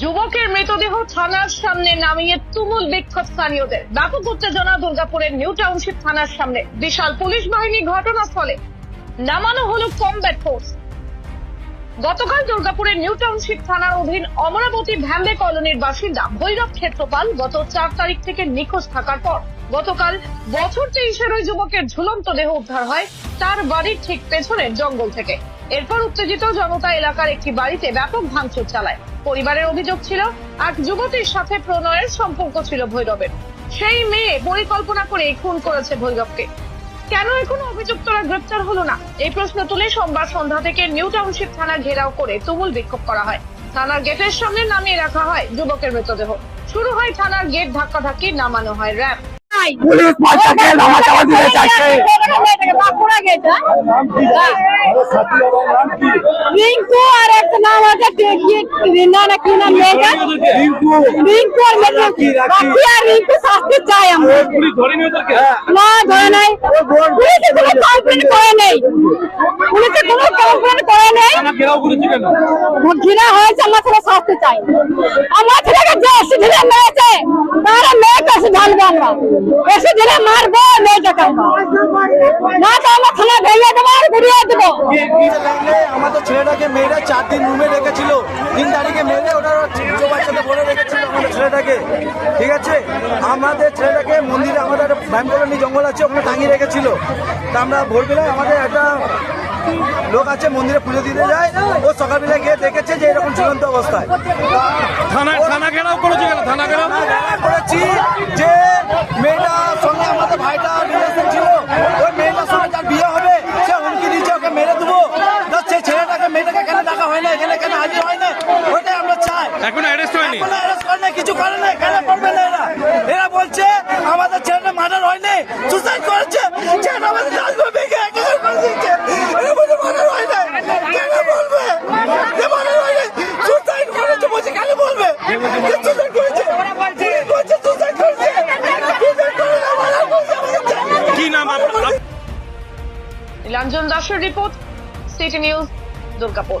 যুবকের মৃতদেহ থানার সামনে নামিয়ে তুমুল বিক্ষোভ স্থানীয়দের। ব্যাপক উত্তেজনা দুর্গাপুরের নিউ টাউনশিপ থানার সামনে। বিশাল পুলিশ বাহিনী ঘটনাস্থলে নামানো হলো কমব্যাট ফোর্স গতকাল দুর্গাপুরের নিউ টাউনশিপ থানার অধীন অমরাবতী ভ্যাম্বে কলোনির বাসিন্দা ভৈরব ক্ষেত্রপাল গত চার তারিখ থেকে নিখোঁজ থাকার পর গতকাল বছর তেইশের ওই যুবকের ঝুলন্ত দেহ উদ্ধার হয় তার বাড়ির ঠিক পেছনের জঙ্গল থেকে। এরপর উত্তেজিত জনতা এলাকার একটি বাড়িতে ব্যাপক ভাঙচুর চালায়। পরিবারের অভিযোগ ছিল, এক যুবতীর সাথে প্রণয়ের সম্পর্ক ছিল ভৈরবের। সেই মেয়ে পরিকল্পনা করে খুন করেছে ভৈরবকে। কেন এখনও অভিযুক্তরা গ্রেপ্তার হলো না? এই প্রশ্ন তুলে সোমবার সন্ধ্যা থেকে নিউ টাউনশিপ থানা ঘেরাও করে তুমুল বিক্ষোভ করা হয়। থানার গেটের সামনে নামিয়ে রাখা হয় যুবকের মৃতদেহ। শুরু হয় থানার গেট ধাক্কাধাক্কি, নামানো হয় র্যাব পুলিশ পয়সাকে নামা চাপা দিতে চাইছে। বাঁকুড়া হ্যাঁ? রিঙ্কু আর একটা নাম আছে রিনা না কি নাম মেয়েটা? রিঙ্কু। রিঙ্কু আর মেয়েটা বাকি আর রিঙ্কু শাস্তি চাই আমরা। পুলিশ ধরেনি ওদেরকে? না ধরে নাই। পুলিশ করে নেই। পুলিশে কোনো কমপ্লেন করে নেই। ঘৃণা হয়েছে আমার ছেলে শাস্তি চাই। আমার ছেলেকে যে এসে ঢেলে মেরেছে তারা মেয়েকে এসে ঢালবো আমরা। এসে ঢেলে মারবো মেয়েটাকে আমরা। না তো আমরা থানা ভেঙে দেবো আর ঘুরিয়ে দেবো। আমাদের ছেলেটাকে মেয়েরা চার দিন রুমে রেখেছিল। তিন তারিখে মেরে ওটা সাথে বলে রেখেছিল। আমাদের ছেলেটাকে ঠিক আছে? আমাদের ছেলেটাকে মন্দিরে আমাদের একটা কলোনি জঙ্গল আছে ওখানে টাঙিয়ে রেখেছিল। তা আমরা ভোরবেলায় আমাদের একটা লোক আছে মন্দিরে পুজো দিতে যায়। ও সকালবেলা গিয়ে দেখেছে যে এরকম ঝুলন্ত অবস্থায়। থানা থানা ঘেরাও করেছে থানা ঘেরাও আমরা ধারণা করেছি যে মেয়েটার সঙ্গে আমাদের ভাইটা রিলেশন ছিল ওই মেয়েটার সঙ্গে যার বিয়ে হবে সে হুমকি দিচ্ছে ওকে মেরে দেবো তো সেই ছেলেটাকে মেয়েটাকে কেন ডাকা হয় না এখানে কেন হাজির হয় না ওটাই আমরা চাই এখন অ্যারেস্ট হয়নি। কোনো arrest করে না, কিছু করে না কেন করবে না এরা। এরা বলছে আমাদের ছেলেটা মার্ডার হয়নি সুসাইড করেছে ছেলেটা আমাদের ভেঙে করে দিচ্ছে এরা বলছে মার্ডার হয় না কেন বলবে? যে মার্ডার হয় না সুসাইড করেছে বলছে কেন বলবে? যে সুসাইড করেছে? বলছে সুসাইড করেছে সুসাইড করে না মার্ডার বলছে আমাদের ছেলে। কি নাম আপনার নীলাঞ্জন দাসের report city news Durgapur.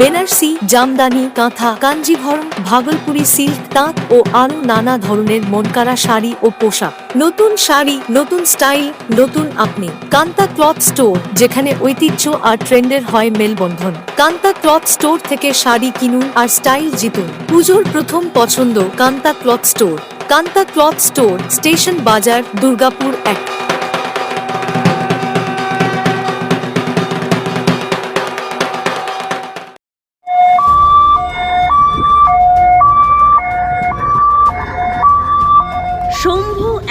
Banarasi, Jamdani, কাঁথা, কাঞ্জিভরম, ভাগলপুরি সিল্ক, তাঁত ও আরও নানা ধরনের মনকারা শাড়ি ও পোশাক। নতুন শাড়ি, নতুন স্টাইল, নতুন আপনি। কান্তা ক্লথ স্টোর, যেখানে ঐতিহ্য আর ট্রেন্ডের হয় মেলবন্ধন। কান্তা ক্লথ স্টোর থেকে শাড়ি কিনুন আর স্টাইল জিতুন। পুজোর প্রথম পছন্দ Kanta cloth store. Kanta cloth store, station বাজার, দুর্গাপুর এক।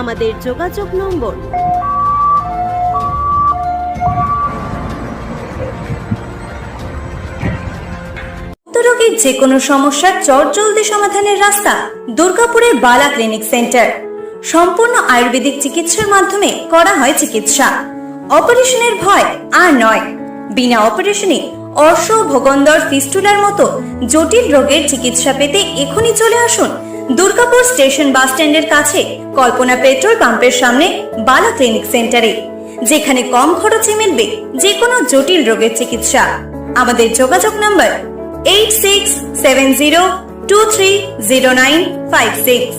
আমাদের যোগাযোগ নম্বর। যে কোনো সমস্যার চটজলদি সমাধানের রাস্তা দুর্গাপুরের বালা ক্লিনিক সেন্টার। সম্পূর্ণ আয়ুর্বেদিক চিকিৎসার মাধ্যমে করা হয় চিকিৎসা। অপারেশনের ভয় আর নয়। বিনা অপারেশনে অর্শ ভোগন্দর, ফিস্টুলার মতো জটিল রোগের চিকিৎসা পেতে এখনই চলে আসুন দুর্গাপুর স্টেশন বাস স্ট্যান্ডের কাছে কল্পনা পেট্রোল পাম্পের সামনে বালা ক্লিনিক সেন্টারে, যেখানে কম খরচে মিলবে যে কোনো জটিল রোগের চিকিৎসা। আমাদের যোগাযোগ number eight six seven zero two three zero nine five six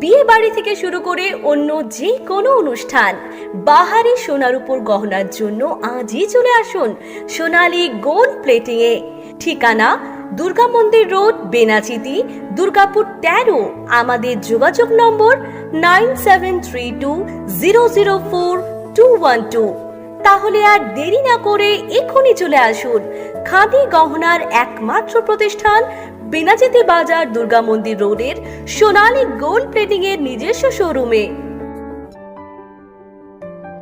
বিয়ে বাড়ি থেকে শুরু করে অন্য যে কোনো অনুষ্ঠান, বাহারি সোনার উপর গহনার জন্য আজই চলে আসুন সোনালী গোল্ড প্লেটিং এ ঠিকানা দুর্গা মন্দির রোড, বেনাচিতি, দুর্গাপুর তেরো। আমাদের যোগাযোগ number nine seven three two zero zero four two one two. তাহলে আর দেরি না করে এক্ষুনি চলে আসুন খাদি গহনার একমাত্র প্রতিষ্ঠান, বেনাচিতি বাজার দুর্গা মন্দির রোডের সোনালী গোল্ড প্লেটিং এর নিজস্ব শোরুমে